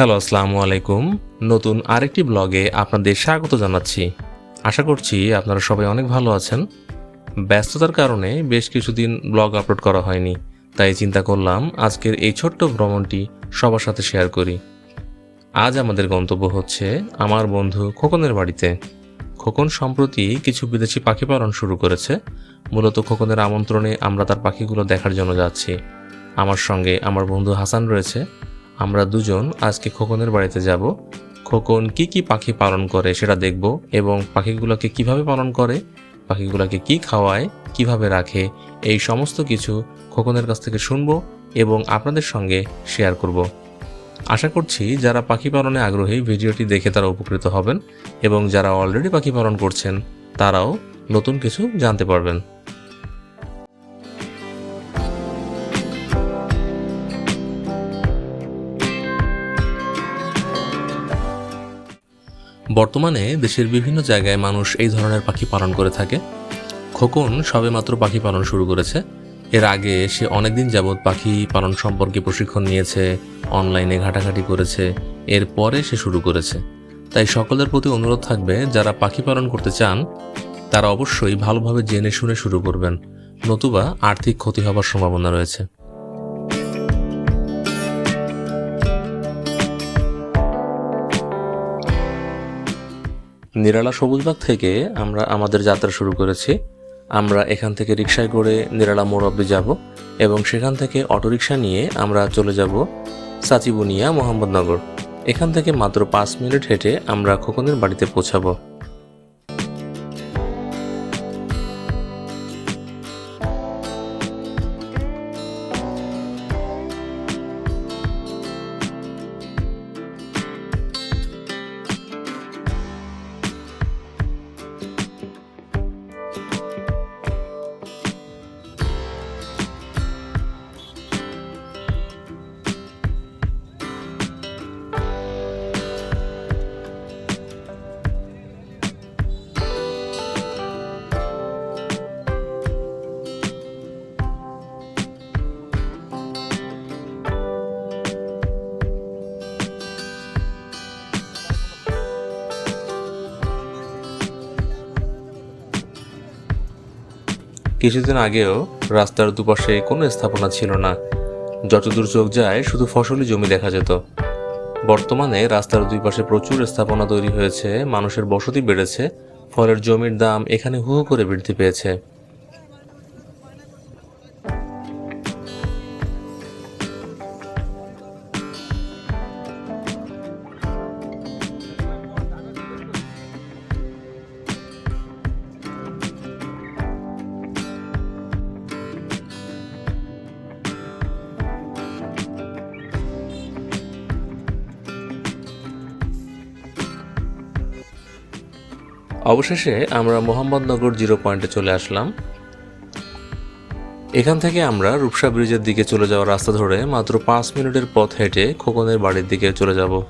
Hello, আসসালামু আলাইকুম। নতুন আরেকটি ব্লগে আপনাদের স্বাগত জানাচ্ছি। আশা করছি আপনারা সবাই অনেক ভালো আছেন। ব্যস্ততার কারণে বেশ কিছুদিন ব্লগ আপলোড করা হয়নি, তাই চিন্তা করলাম আজকের এই ছোট্ট ভ্রমণটি সবার সাথে শেয়ার করি। আজ আমাদের গন্তব্য হচ্ছে আমার বন্ধু খোকনের বাড়িতে। খোকন সম্প্রতি কিছু বিদেশি পাখি পালন শুরু করেছে। মূলত খোকনের আমন্ত্রণে আমরা তার পাখিগুলো দেখার জন্য যাচ্ছি। আমার সঙ্গে আমার বন্ধু হাসান রয়েছে। আমরা দুজন আজকে খোকনের বাড়িতে যাব। খোকন কি কি পাখি পালন করে সেটা দেখব এবং পাখিগুলোকে কীভাবে পালন করে, পাখিগুলোকে কি খাওয়ায়, কীভাবে রাখে, এই সমস্ত কিছু খোকনের কাছ থেকে শুনব এবং আপনাদের সঙ্গে শেয়ার করব। আশা করছি যারা পাখি পালনে আগ্রহী ভিডিওটি দেখে তারা উপকৃত হবেন এবং যারা অলরেডি পাখি পালন করছেন, তারাও নতুন কিছু জানতে পারবেন। বর্তমানে দেশের বিভিন্ন জায়গায় মানুষ এই ধরনের পাখি পালন করে থাকে। খোকন সবেমাত্র পাখি পালন শুরু করেছে। এর আগে সে অনেকদিন যাবৎ পাখি পালন সম্পর্কে প্রশিক্ষণ নিয়েছে, অনলাইনে ঘাটাঘাটি করেছে এরপরে সে শুরু করেছে। তাই সকলের প্রতি অনুরোধ থাকবে, যারা পাখি পালন করতে চান, তারা অবশ্যই ভালোভাবে জেনে শুনে শুরু করবেন। নতুবা আর্থিক ক্ষতি হবার সম্ভাবনা রয়েছে। নিরালা সবুজবাগ থেকে আমরা আমাদের যাত্রা শুরু করেছি। আমরা এখান থেকে রিক্সায় করে নিরালা মোড় অব্দি যাব এবং সেখান থেকে অটোরিকশা নিয়ে আমরা চলে যাব সাচিবুনিয়া মোহাম্মদনগর। এখান থেকে মাত্র পাঁচ মিনিট হেঁটে আমরা খোকনের বাড়িতে পৌঁছাবো। কিছুদিন আগেও রাস্তার দুপাশে কোনো স্থাপনা ছিল না। যতদূর চোখ যায়, শুধু ফসলি জমি দেখা যেত। বর্তমানে রাস্তার দুই পাশে প্রচুর স্থাপনা তৈরি হয়েছে, মানুষের বসতি বেড়েছে, ফলের জমির দাম এখানে হু করে বৃদ্ধি পেয়েছে। অবশেষে আমরা মোহাম্মদনগর জিরো পয়েন্টে চলে আসলাম। এখান থেকে আমরা রূপসা ব্রিজের দিকে চলে যাওয়ার রাস্তা ধরে মাত্র পাঁচ মিনিটের পথ হেঁটে খোকনের বাড়ির দিকে চলে যাব।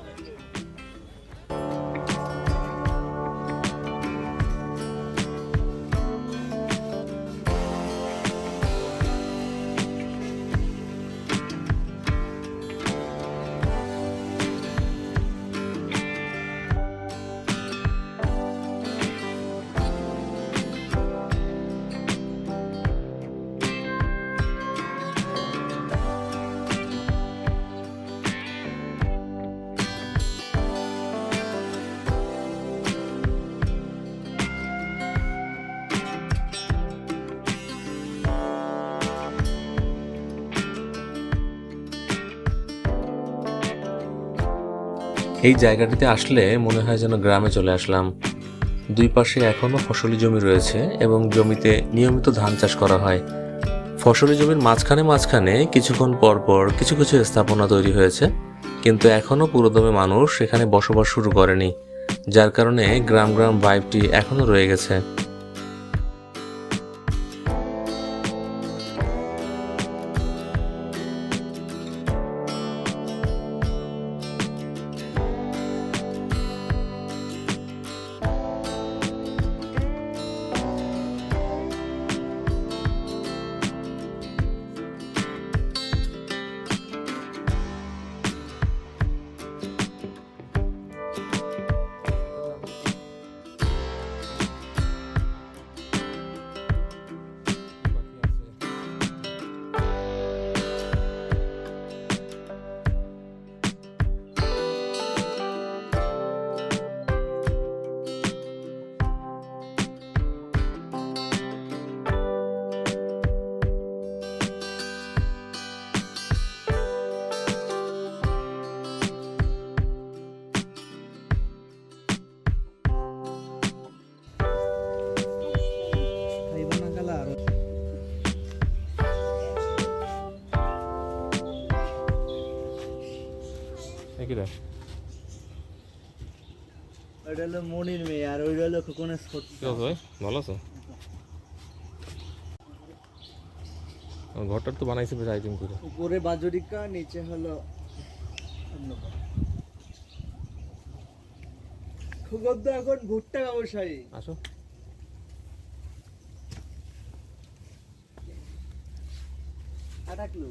এই জায়গাটিতে আসলে মনে হয় যেন গ্রামে চলে আসলাম। দুই পাশে এখনও ফসলি জমি রয়েছে এবং জমিতে নিয়মিত ধান চাষ করা হয়। ফসলি জমির মাঝখানে মাঝখানে কিছুক্ষণ পর পর কিছু কিছু স্থাপনা তৈরি হয়েছে, কিন্তু এখনও পুরোদমে মানুষ সেখানে বসবাস শুরু করেনি, যার কারণে গ্রাম গ্রাম ভাইবটি এখনও রয়ে গেছে। ওইটা হলো মনির মেয়ে আর ওইটা হলো খোকনের ছোট কি অবস্থা ভাই ভালো আছো? আমার ঘরটা তো বানাইছে বেশ আইটেম করে। উপরে বাজরিকা নিচে হলো অন্নপূর্ণা। এখন ভুট্টা ব্যবসায়ী। আসো। আটাকলু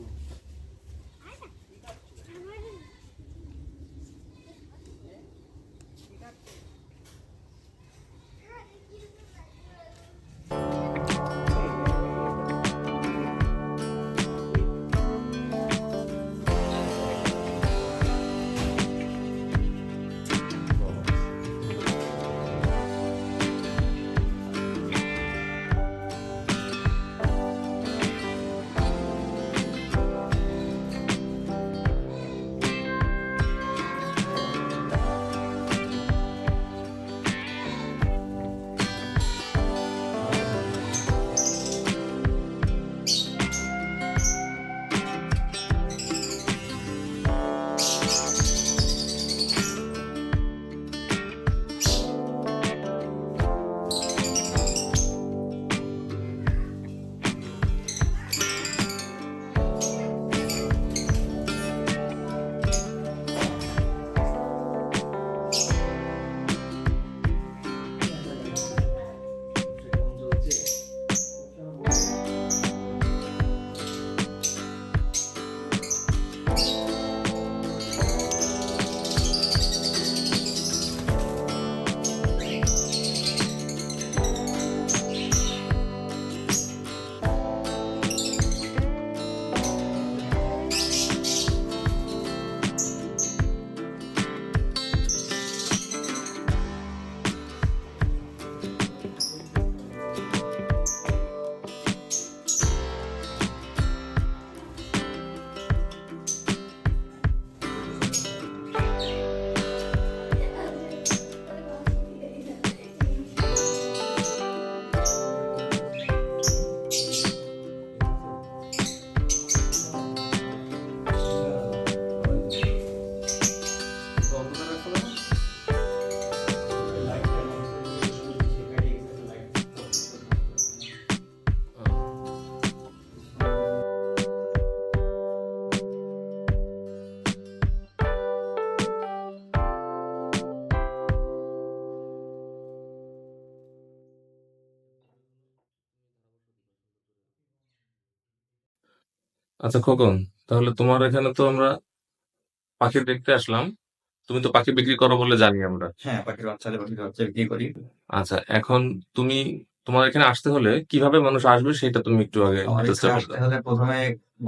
আচ্ছা খোকন তাহলে তোমার এখানে তো আমরা পাখি দেখতে আসলাম। তুমি তো পাখি বিক্রি করো বলে জানি আমরা। হ্যাঁ পাখির বাচ্চা পাখির বাচ্চা বিক্রি করি। আচ্ছা এখন তুমি তোমার এখানে আসতে হলে কীভাবে মানুষ আসবে সেটা তুমি একটু আগে আসতে হলে প্রথমে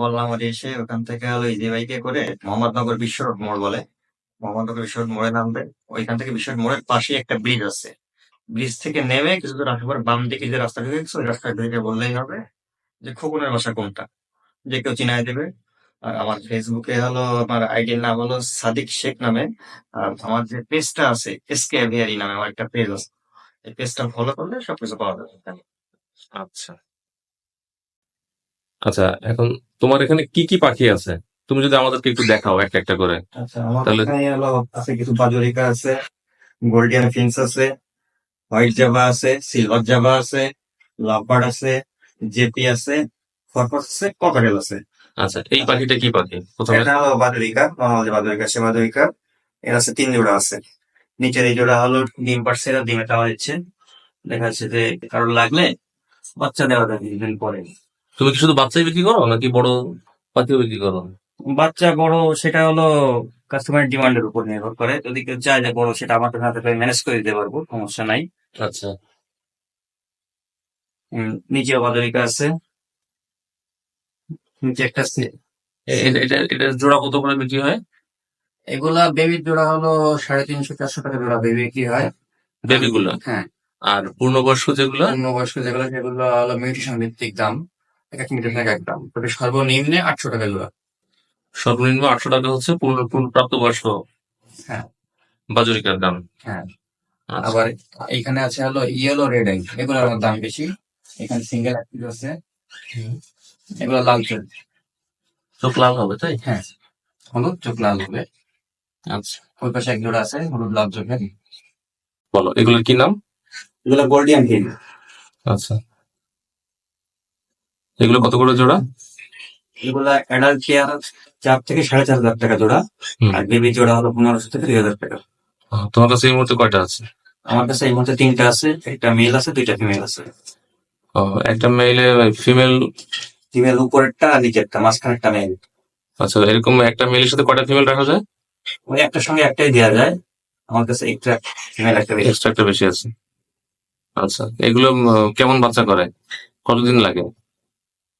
বললাম আর এসে ওখান থেকে হলো ইজি বাইকে করে মোহাম্মদনগর বিশ্ব মোড় বলে মোহাম্মদনগর বিশ্ব মোড়ে নামবে। ওইখান থেকে বিশ্ব মোড়ের পাশে একটা ব্রিজ আছে। ব্রিজ থেকে নেমে কিছু দূর আসার বাম দিকে যে রাস্তা ঢুকে গেছে ওই রাস্তায় ঢুকে বললেই হবে যে খোকনের বাসা কোনটা? যে কেউ চিনাই দেবে। আর আমার ফেসবুকে হলো আমার আইডির নাম হলো সাদিক শেখ নামে। আর আমার যে পেজটা আছে এসকে এভিয়ারি নামে আমার একটা পেজ আছে। এই পেজটা ফলো করলে সবকিছু পাওয়া যাবে। এখানে। আচ্ছা। আচ্ছা এখন তোমার এখানে কি কি পাখি আছে? তুমি যদি আমাদেরকে একটু দেখাও একটা একটা করে। আচ্ছা আমার তাহলে- এখানে হলো আছে কিছু বাজরিকা আছে গোল্ডিয়ান ফিন্স আছে হোয়াইট জাভা আছে সিলভার জাভা আছে লাভবার্ড আছে জেপি আছে ফরফস আছে ককাটেল আছে। আচ্ছা এই পাখিটা কি পাখি? প্রথমে? এটা হলো নর্মাল যে বাজরিকা সে বাজরিকা এর আছে তিন জোড়া আছে। নিচের এই জোড়া হলো ডিম পারছে এরা ডিমে দেওয়া হচ্ছে দেখা যাচ্ছে যে কারোর লাগলে বাচ্চা দেওয়া যায় কিছুদিন পরে। তুমি কি শুধু বাচ্চাই বিক্রি করো নাকি বড় পাখিও বিক্রি করো? বাচ্চা বড় সেটা হলো কাস্টমার ডিমান্ডের উপর নির্ভর করে। যদি কেউ চায় যে বড় সেটা আমাদের হাতে ম্যানেজ করে দিতে পারব সমস্যা নাই। আচ্ছা। নিচে বাদরিকা আছে। নিচে একটা এ- এটা এটা জোড়া কত করে বিক্রি হয়? এগুলা বেবির জোড়া হলো সাড়ে তিনশো চারশো টাকা জোড়া বেবি কি হয়? বেবিগুলো হ্যাঁ। আর পূর্ণবয়স্ক যেগুলো? পূর্ণবয়স্ক যেগুলো সেগুলো হলো মিউটেশন ভিত্তিক দাম। এক এক মিটার এক এক দাম। তবে সর্বনিম্নে আটশো টাকা জোড়া। সর্বনিম্ন আটশো টাকা হচ্ছে পূর্ণ পূর্ণ প্রাপ্তবয়স্ক হ্যাঁ। বাজরিকার দাম। হ্যাঁ। আচ্ছা। আবার এইখানে আছে হলো ইয়েলো রেড এগুলোর দাম বেশি। এখানে সিঙ্গেল অ্যাক্টিভ আছে। এগুলো লাল চোখ। চোখ লাল হবে তাই? হ্যাঁ হলুদ চোখ লাল হবে। আচ্ছা। ওই পাশে এক জোড়া আছে হলুদ লাল চোখের বলো এগুলোর কি নাম? এগুলো গোল্ডিয়ান হিল আচ্ছা। এগুলো কত করে জোড়া? এগুলা অ্যাডাল্ট পেয়ার চার থেকে সাড়ে চার হাজার টাকা জোড়া। আর বেবি জোড়া হলো পনেরোশো থেকে দুই হাজার টাকা। তোমার কাছে এই মুহূর্তে কয়টা আছে? আমার কাছে এই মুহূর্তে তিনটা আছে একটা মেল আছে দুইটা ফিমেল আছে। ও, একটা মেইলে ফিমেল ফিমেল উপরেরটা নিচেরটা মাঝখানেরটা মেল আচ্ছা এরকম একটা মেলের সাথে কয়টা ফিমেল রাখা যায়? ওই একটার সঙ্গে একটাই দেওয়া যায়। আমার কাছে একটা ফিমেল একটা বেশি। এক্সট্রা একটা বেশি আছে। আচ্ছা এগুলো কেমন বাচ্চা করে? কতদিন লাগে?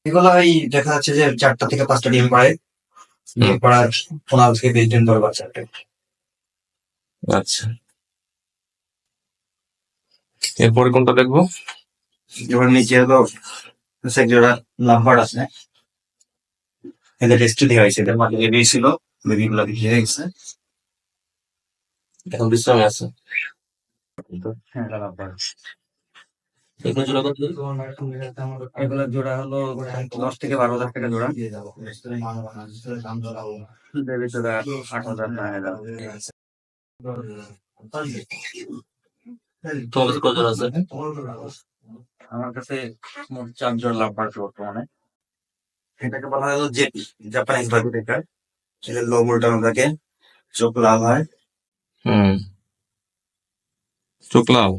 এগুলো ওই দেখা যাচ্ছে যে চারটা থেকে পাঁচটা ডিম পাড়ে। ডিম পাড়ার পনেরো থেকে বিশ দিন ধরে বাচ্চাটা আচ্ছা। এরপরে কোনটা দেখব? এবার নিচে হলো জোড়া লাম্বার আছে। এদের রেস্ট দেওয়া হয়েছে এদের মাঝে বেবি ছিল বেবি গুলো গেছে। এখন বিশ্রামে আছে। হ্যাঁ এগুলো জোড়া হলো দশ থেকে বারো হাজার টাকা জোড়া। বেবি জোড়া আট হাজার নয় হাজার। তোমার কত আছে? আমার কাছে মোট চার জোড়া লাম্বার বর্তমানে। এটাকে বলা হয় জেপি জাপানিজ ভাবি দেখায় এটা লো মোল্টানো থাকে চোখ লাল হয়। হুম। চোখ লাল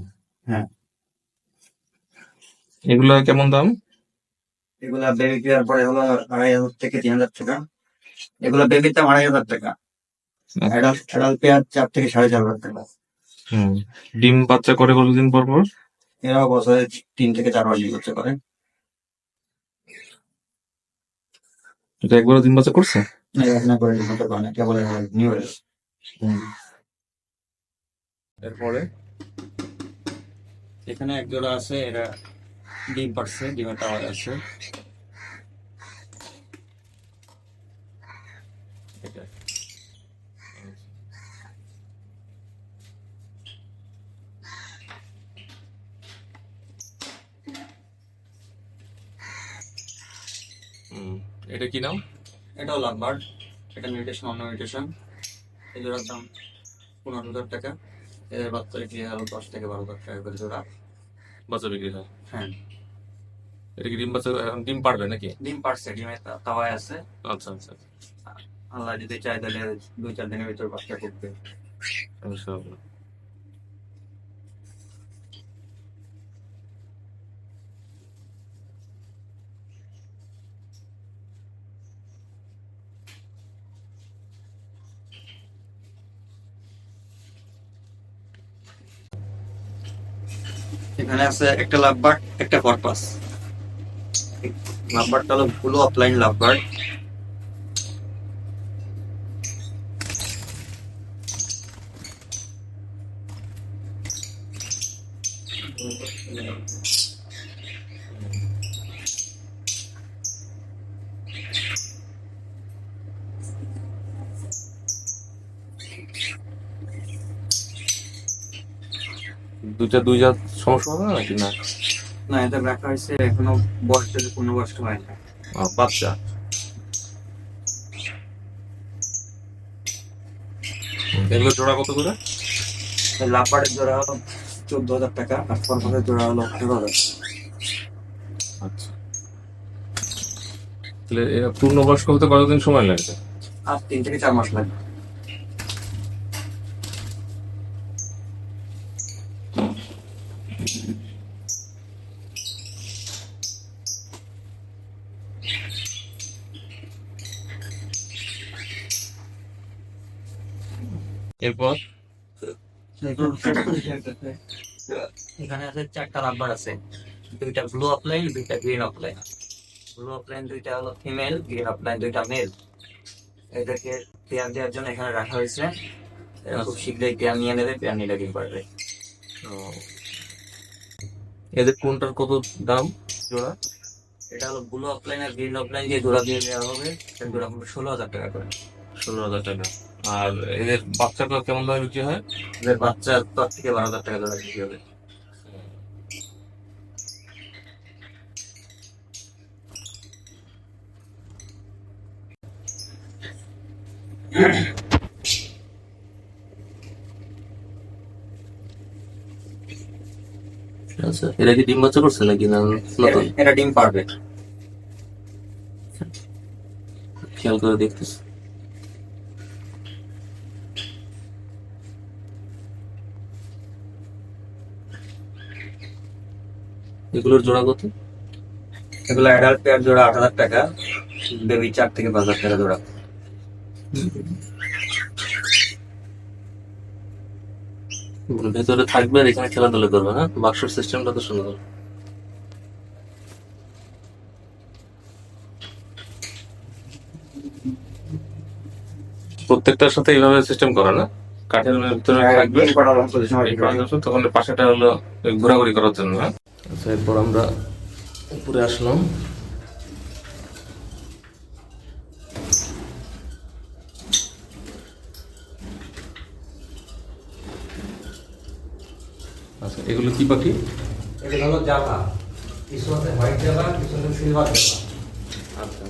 হ্যাঁ। এগুলা কেমন দাম? এগুলা বেবি পেয়ার পরে হলো আড়াই হাজার থেকে তিন হাজার টাকা। এগুলা বেবির দাম আড়াই হাজার টাকা। অ্যাডাল্ট অ্যাডাল্ট পেয়ার চার থেকে সাড়ে চার হাজার টাকা। হুম। ডিম বাচ্চা করে কতদিন পর পর? এরাও বছরে তিন থেকে চারবার বার ইউজ করে এটা একবার ডিম বাচ্চা করছে? এখানে করে কেবল নিউ এরপরে? এখানে একজোড়া আছে এরা ডিম পারছে ডিমের টাওয়ার আছে। এটা কি নাম? এটাও লাভবার্ড এটা মিউটেশন অন্য মিউটেশন এই জোড়ার দাম পনেরো হাজার টাকা। এদের বাচ্চা বিক্রি হলো দশ থেকে বারো হাজার টাকা করে জোড়া। বাচ্চা বিক্রি হয়। হ্যাঁ এটা কি ডিম বাচ্চা ডিম পারবে নাকি? ডিম পারছে ডিমের তা- তাওয়ায় আছে। আচ্ছা আচ্ছা আল্লাহ যদি চাই তাহলে দুই চার দিনের ভিতর বাচ্চা করবে। ইনশাআল্লাহ। এখানে আছে একটা লাভবার্ড একটা কর্পাস লাভবার্ডটা হলো ব্লু অফলাইন লাভবার্ড দুইটা দুই জাত সমস্যা হবে না নাকি? না। না এটা রাখা হয়েছে এখনও বয়স যদি পূর্ণবয়স্ক হয় না। বাচ্চা। এগুলো জোড়া কত করে? এই জোড়া হলো চোদ্দ হাজার টাকা আর কর্পাসের জোড়া হলো পনেরো হাজার। আচ্ছা। তাহলে পূর্ণবয়স্ক হতে কতদিন সময় লাগবে? আর তিন থেকে চার মাস লাগবে। এরপর? এখানে আছে চারটা নাম্বার আছে। দুইটা ব্লু অফলাইন দুইটা গ্রিন অফলাইন ব্লু অফলাইন দুইটা হলো ফিমেল গ্রিন অফলাইন দুইটা মেল এদেরকে পেয়ার দেওয়ার জন্য এখানে রাখা হয়েছে। খুব শীঘ্রই পেয়ার নিয়ে নেবে পেয়ার নিলে ডিম পারবে এদের কোনটার কত দাম জোড়া? এটা হলো ব্লু অফলাইন আর গ্রিন অফলাইন দিয়ে জোড়া দিয়ে দেওয়া হবে। জোড়া হবে ষোলো হাজার টাকা করে। ষোলো হাজার টাকা। আর এদের বাচ্চাগুলো কেমন ভাবে বিক্রি হয়? এদের বাচ্চা তার থেকে বারো হাজার টাকা ধরে বিক্রি হবে। আচ্ছা এরা কি ডিম বাচ্চা করছে নাকি না নতুন? ডিম পারবে খেয়াল করে দেখতেছি। এগুলোর জোড়া কত? এগুলো অ্যাডাল্ট পেয়ার জোড়া আট হাজার টাকা। বেবি চার থেকে পাঁচ হাজার টাকা জোড়া। ভেতরে থাকবে আর এখানে খেলাধুলা করবে হ্যাঁ? বাক্সর সিস্টেমটা তো সুন্দর। প্রত্যেকটার সাথে এইভাবে সিস্টেম করা না? কাঠের ভিতরে থাকবে। তখন পাশেটা হলো ঘোরাঘুরি করার জন্য হ্যাঁ আচ্ছা এরপর আমরা উপরে আসলাম। আচ্ছা এগুলো কি পাখি? এগুলো হলো জাভা কিছু আছে হোয়াইট জাভা কিছু আছে সিলভার জাভা আচ্ছা।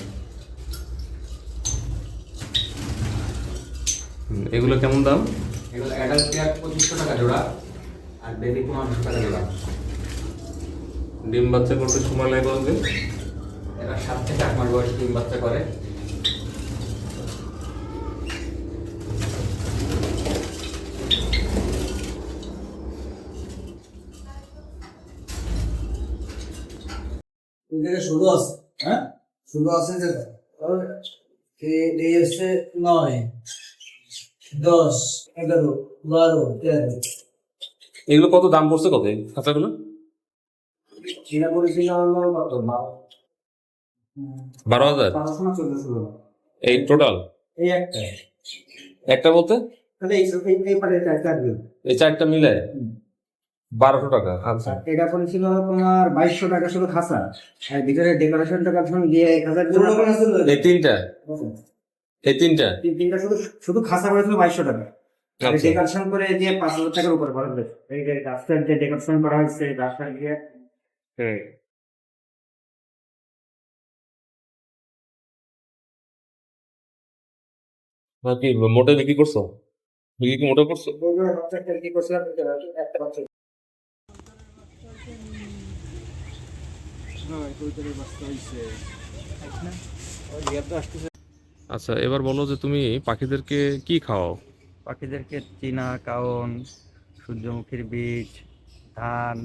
এগুলো কেমন দাম? এগুলো অ্যাডাল্ট পেয়ার পঁচিশশো টাকা জোড়া আর বেবি পনেরোশো টাকা জোড়া। ডিম বাচ্চা করতে সময় লাগে কতদিন এরা সাত থেকে আট মাস বয়স ডিম বাচ্চা করে। শুরু আছে হ্যাঁ? শুরু আছে যে এই হচ্ছে নয় দশ এগারো বারো তেরো। এগুলো কত দাম পড়ছে কত এই খাঁচাগুলো করেছিল হলো কত বারো বারো হাজার? এই টোটাল এই একটা একটা বলতে? তাহলে এই এই- এই পারে চারটা এই চারটা মিলে? বারোশো টাকা আচ্ছা। এটা করেছিল তোমার বাইশশো টাকা শুধু খাসা। আর ভিতরে ডেকোরেশন টাকা দিয়ে এক হাজার এই তিনটা? এই তিনটা? তিন- তিনটা শুধু শুধু খাসা করেছিল বাইশশো টাকা। আচ্ছা। ডেকোরেশন করে দিয়ে পাঁচ হাজার টাকার উপরে হয়েছে। এই যে রাস্তার যে ডেকোরেশন করা হয়েছে রাস্তার দিয়ে হুম আর কি মোটে বিক্রি করছ? বিক্রি কি মোটে করছ? আচ্ছা এবার বলো যে তুমি পাখিদেরকে কি খাওয়াও? পাখিদেরকে চীনা কাউন সূর্যমুখীর বীজ ধান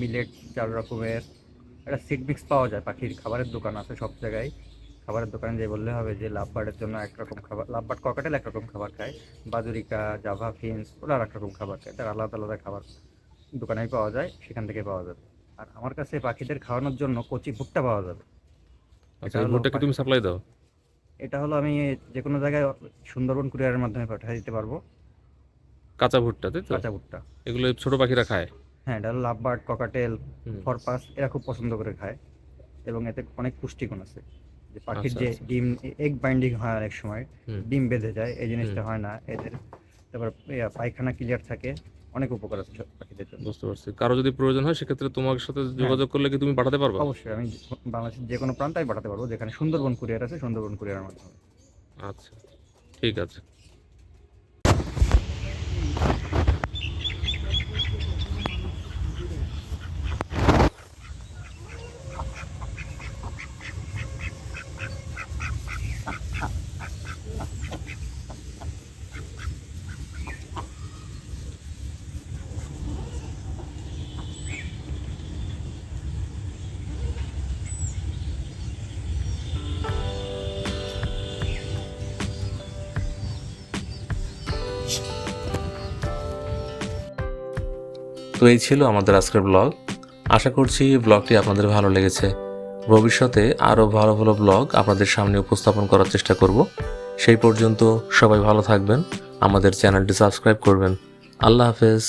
মিলেট চার রকমের। একটা সিড মিক্স পাওয়া যায় পাখির খাবারের দোকান আছে সব জায়গায়। খাবারের দোকানে যে বললে হবে যে লাভবার্ডের জন্য একরকম খাবার লাভবার্ড ককাটেল একরকম খাবার খায়। বাদুরিকা জাভা ফিন্স ওরা আর একরকম খাবার খায়। তার আলাদা আলাদা খাবার দোকানেই পাওয়া যায় সেখান থেকে পাওয়া যাবে। আর আমার কাছে পাখিদের খাওয়ানোর জন্য কচি ভুট্টা পাওয়া যাবে। আচ্ছা ভুট্টা কি তুমি সাপ্লাই দাও। এটা হলো আমি যে কোনো জায়গায় সুন্দরবন কুরিয়ারের মাধ্যমে পাঠিয়ে দিতে পারব। কাঁচা ভুট্টা তাই তো? কাঁচা ভুট্টা। এগুলো ছোট পাখিরা খায়। হ্যাঁ এটা হলো লাভবার্ড ককাটেল ফরপাস এরা খুব পছন্দ করে খায়। এবং এতে অনেক পুষ্টিগুণ আছে। যে পাখির আচ্ছা, যে আচ্ছা। ডিম এগ বাইন্ডিং হয় অনেক সময় ডিম বেঁধে যায় এই জিনিসটা হয় না। এদের তারপর পায়খানা ক্লিয়ার থাকে অনেক উপকার আছে পাখিদের জন্য। বুঝতে পারছি। কারও যদি প্রয়োজন হয় সেক্ষেত্রে তোমার সাথে যোগাযোগ করলে কি তুমি পাঠাতে পারবে? অবশ্যই আমি বাংলাদেশের যে কোনো প্রান্তে আমি পাঠাতে পারব যেখানে সুন্দরবন কুরিয়ার আছে সুন্দরবন কুরিয়ারের মাধ্যমে। আচ্ছা ঠিক আছে। তো এই ছিল আমাদের আজকের ব্লগ। আশা করছি ব্লগটি আপনাদের ভালো লেগেছে। ভবিষ্যতে আরও ভালো ভালো ব্লগ আপনাদের সামনে উপস্থাপন করার চেষ্টা করব। সেই পর্যন্ত সবাই ভালো থাকবেন। আমাদের চ্যানেলটি সাবস্ক্রাইব করবেন। আল্লাহ হাফেজ।